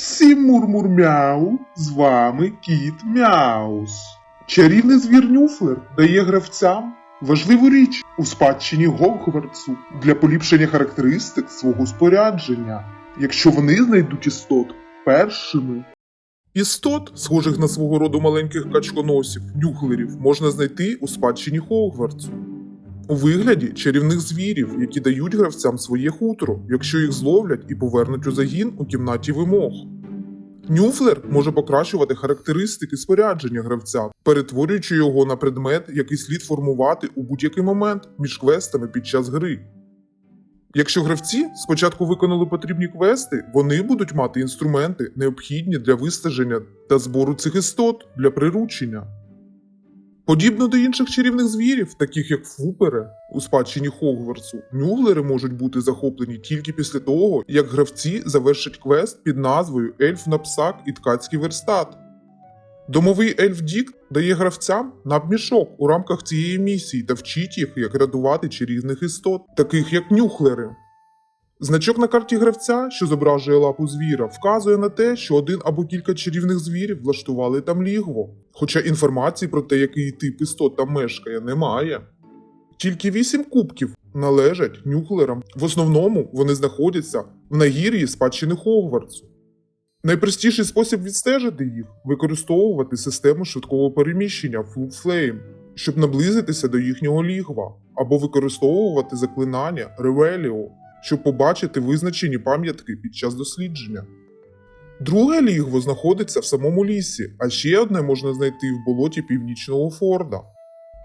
Всім мур-мур-мяу, з вами кіт Мяус. Чарівний звір Нюфлер дає гравцям важливу річ у спадщині Гогвартсу для поліпшення характеристик свого спорядження, якщо вони знайдуть істот першими. Істот, схожих на свого роду маленьких качконосів, нюхлерів, можна знайти у спадщині Хогвартсу. У вигляді чарівних звірів, які дають гравцям своє хутро, якщо їх зловлять і повернуть у загін у кімнаті вимог. Нюфлер може покращувати характеристики спорядження гравця, перетворюючи його на предмет, який слід формувати у будь-який момент між квестами під час гри. Якщо гравці спочатку виконали потрібні квести, вони будуть мати інструменти, необхідні для вистеження та збору цих істот для приручення. Подібно до інших чарівних звірів, таких як фупери у спадщині Хогвартсу, нюглери можуть бути захоплені тільки після того, як гравці завершать квест під назвою Ельф на псак і ткацький верстат. Домовий ельф Дік дає гравцям надмішок у рамках цієї місії та вчить їх, як рятувати чарівних істот, таких як нюхлери. Значок на карті гравця, що зображує лапу звіра, вказує на те, що один або кілька чарівних звірів влаштували там лігво, хоча інформації про те, який тип істот там мешкає, немає. Тільки вісім кубків належать нюхлерам. В основному вони знаходяться в нагір'ї спадщини Хогвартсу. Найпростіший спосіб відстежити їх використовувати систему швидкого переміщення Flug Flame, щоб наблизитися до їхнього лігва, або використовувати заклинання Ревеліо, щоб побачити визначені пам'ятки під час дослідження. Друге лігво знаходиться в самому лісі, а ще одне можна знайти в болоті північного Форда.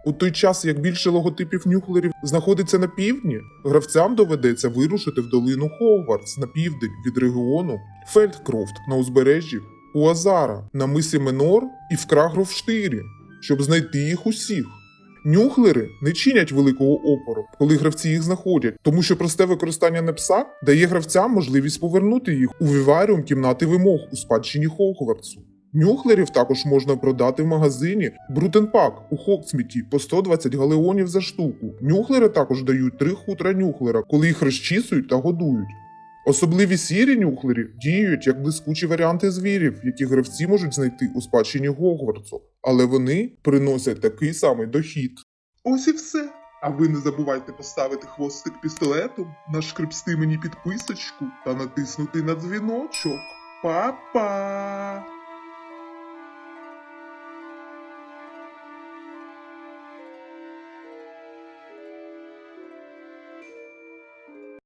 У той час, як більше логотипів нюхлерів знаходиться на півдні, гравцям доведеться вирушити в долину Хогвартс на південь від регіону Фельдкрофт на узбережжі Уазара, на мисі Менор і в Крагровштирі, щоб знайти їх усіх. Нюхлери не чинять великого опору, коли гравці їх знаходять, тому що просте використання непса дає гравцям можливість повернути їх у віваріум кімнати вимог у спадщині Хогвартсу. Нюхлерів також можна продати в магазині Брутенпак у Хоксміті по 120 галеонів за штуку. Нюхлери також дають три хутра нюхлера, коли їх розчісують та годують. Особливі сірі нюхлері діють як блискучі варіанти звірів, які гравці можуть знайти у спадщині Гогвартсу, але вони приносять такий самий дохід. Ось і все. А ви не забувайте поставити хвостик пістолетом, нашкрипсти мені підписочку та натиснути на дзвіночок. Па-па!